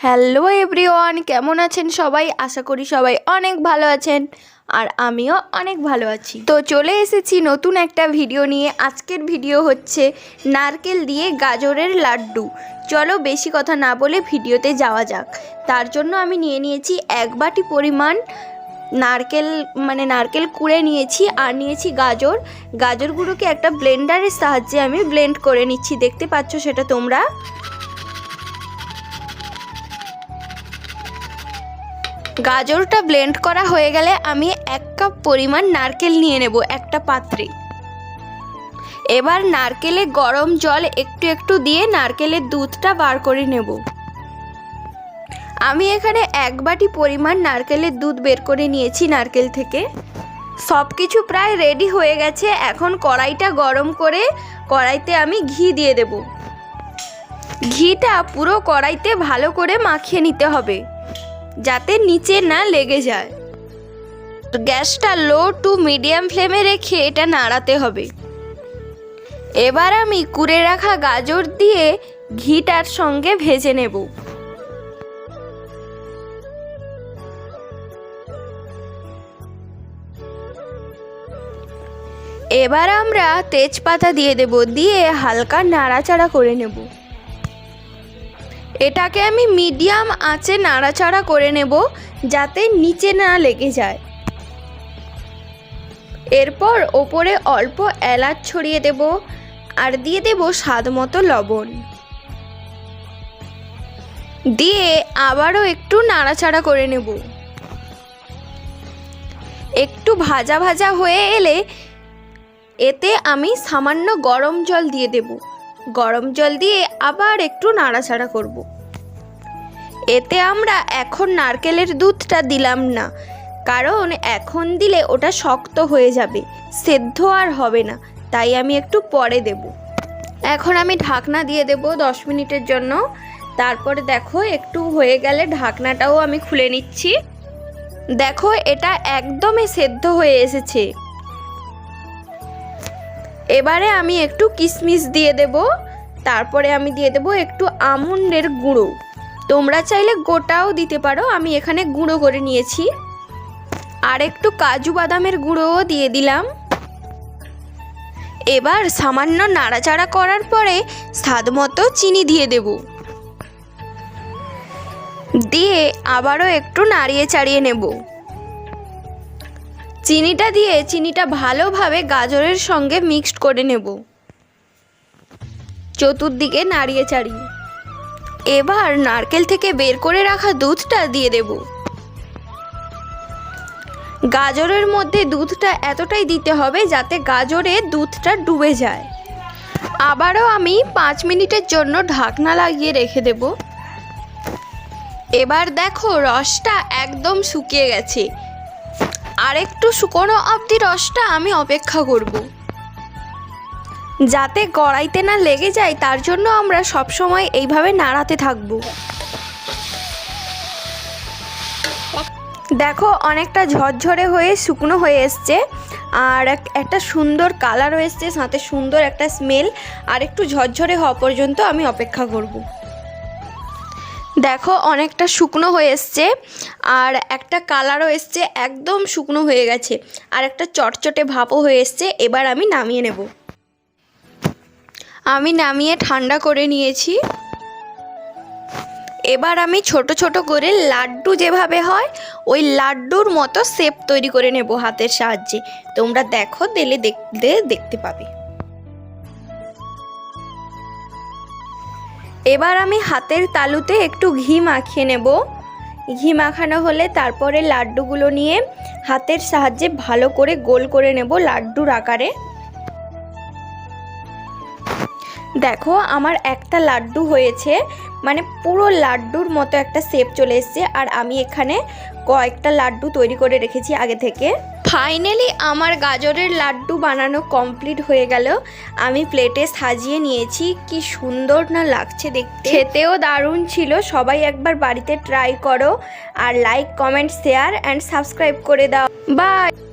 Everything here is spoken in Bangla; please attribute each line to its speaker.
Speaker 1: হ্যালো এভরিওয়ান কেমন আছেন সবাই? আশা করি সবাই অনেক ভালো আছেন। আর আমিও অনেক ভালো আছি। তো চলে এসেছি নতুন একটা ভিডিও নিয়ে। আজকের ভিডিও হচ্ছে নারকেল দিয়ে গাজরের লাড্ডু। চলো বেশি কথা না বলে ভিডিওতে যাওয়া যাক। তার জন্য আমি নিয়ে নিয়েছি এক বাটি পরিমাণ নারকেল মানে নারকেল কুড়ে নিয়েছি আর নিয়েছি গাজর। গাজরগুলোকে একটা ব্লেন্ডারের সাহায্যে আমি ব্লেন্ড করে নিচ্ছি। দেখতে পাচ্ছ সেটা তোমরা? গাজরটা ব্লেন্ড করা হয়ে গেলে আমি এক কাপ পরিমাণ নারকেল নিয়ে নেব, একটা পাত্রে। এবার নারকেলে গরম জল একটু একটু দিয়ে নারকেলের দুধটা বার করে নেব। আমি এখানে এক বাটি পরিমাণ নারকেলের দুধ বের করে নিয়েছি নারকেল থেকে। সব কিছু প্রায় রেডি হয়ে গেছে, এখন কড়াইটা গরম করে কড়াইতে আমি ঘি দিয়ে দেব। ঘিটা পুরো কড়াইতে ভালো করে মাখিয়ে নিতে হবে। যাতে নিচে না লেগে যায়। গ্যাসটা লো টু মিডিয়াম ফ্লেমে রেখে এটা নাড়াতে হবে। এবার আমি কুড়ে রাখা গাজর দিয়ে ঘিটার সঙ্গে ভেজে নেব। এবার আমরা তেজপাতা দিয়ে দেব, দিয়ে হালকা নাড়াচাড়া করে নেব। এটাকে আমি মিডিয়াম আঁচে নাড়াচাড়া করে নেব যাতে নিচে না লেগে যায়। এরপর ওপরে অল্প এলাচ ছড়িয়ে দেব আর দিয়ে দেব স্বাদ মতো লবণ। দিয়ে আবারও একটু নাড়াচাড়া করে নেব। একটু ভাজা ভাজা হয়ে এলে এতে আমি সামান্য গরম জল দিয়ে দেবো। গরম জল দিয়ে আবার একটু নাড়াচাড়া করব। এতে আমরা এখন নারকেলের দুধটা দিলাম না, কারণ এখন দিলে ওটা শক্ত হয়ে যাবে, সেদ্ধ আর হবে না, তাই আমি একটু পরে দেব। এখন আমি ঢাকনা দিয়ে দেব দশ মিনিটের জন্য। তারপরে দেখো একটু হয়ে গেলে ঢাকনাটাও আমি খুলে নিচ্ছি। দেখো এটা একদমই সেদ্ধ হয়ে এসেছে। এবারে আমি একটু কিশমিশ দিয়ে দেব, তারপরে আমি দিয়ে দেব একটু আমন্ডের গুঁড়ো। তোমরা চাইলে গোটাও দিতে পারো, আমি এখানে গুঁড়ো করে নিয়েছি। আর একটু কাজু বাদামের গুঁড়োও দিয়ে দিলাম। এবার সামান্য নাড়াচাড়া করার পরে স্বাদ মতো চিনি দিয়ে দেব। দিয়ে আবারও একটু নাড়িয়ে চাড়িয়ে নেব। চিনিটা দিয়ে চিনিটা ভালোভাবে গাজরের সঙ্গে মিক্সড করে নেব। চতুর্দিকে নাড়িয়ে চাড়িয়ে। এবার নারকেল থেকে বের করে রাখা দুধটা দিয়ে দেব। গাজরের মধ্যে দুধটা এতটাই দিতে হবে যাতে গাজরে দুধটা ডুবে যায়। আবারও আমি পাঁচ মিনিটের জন্য ঢাকনা লাগিয়ে রেখে দেব। এবার দেখো রসটা একদম শুকিয়ে গেছে। আর একটু শুকনো অবধি রসটা আমি অপেক্ষা করব। যাতে কড়াইতে না লেগে যায়, তার জন্য আমরা সব সময় এইভাবে নাড়াতে থাকব। দেখো, অনেকটা ঝরঝরে হয়ে শুকনো হয়ে এসছে, আর একটা সুন্দর কালারও এসছে, সাথে সুন্দর একটা স্মেল আর একটু ঝরঝরে হওয়া পর্যন্ত আমি অপেক্ষা করব। দেখো অনেকটা শুকনো হয়ে এসছে, আর একটা কালারও এসছে, একদম শুকনো হয়ে গেছে। আর একটা চটচটে ভাপও হয়ে এসছে, এবার আমি নামিয়ে নেব। আমি নামিয়ে ঠান্ডা করে নিয়েছি। এবার আমি ছোট ছোট করে লাড্ডু যেভাবে হয়, ওই লাড্ডুর মতো শেপ তৈরি করে নেব হাতের সাহায্যে। তোমরা দেখো, দিলে দেখতে দেখতে পাবে। এবার আমি হাতের তালুতে একটু ঘি মাখিয়ে নেব। ঘি মাখানো হলে তারপরে লাড্ডুগুলো নিয়ে হাতের সাহায্যে ভালো করে গোল করে নেব লাড্ডুর আকারে। দেখো, আমার একটা লাড্ডু হয়েছে মানে পুরো লাড্ডুর মতো একটা শেপ চলে এসছে, আর আমি এখানে কয়েকটা লাড্ডু তৈরি করে রেখেছি আগে থেকে। ফাইনালি আমার গাজরের লাড্ডু বানানো কমপ্লিট হয়ে গেল। আমি প্লেটে সাজিয়ে নিয়েছি। কি সুন্দর না লাগছে দেখতে। খেতেও দারুণ ছিল। সবাই একবার বাড়িতে ট্রাই করো। আর like comment share and subscribe করে দাও। বাই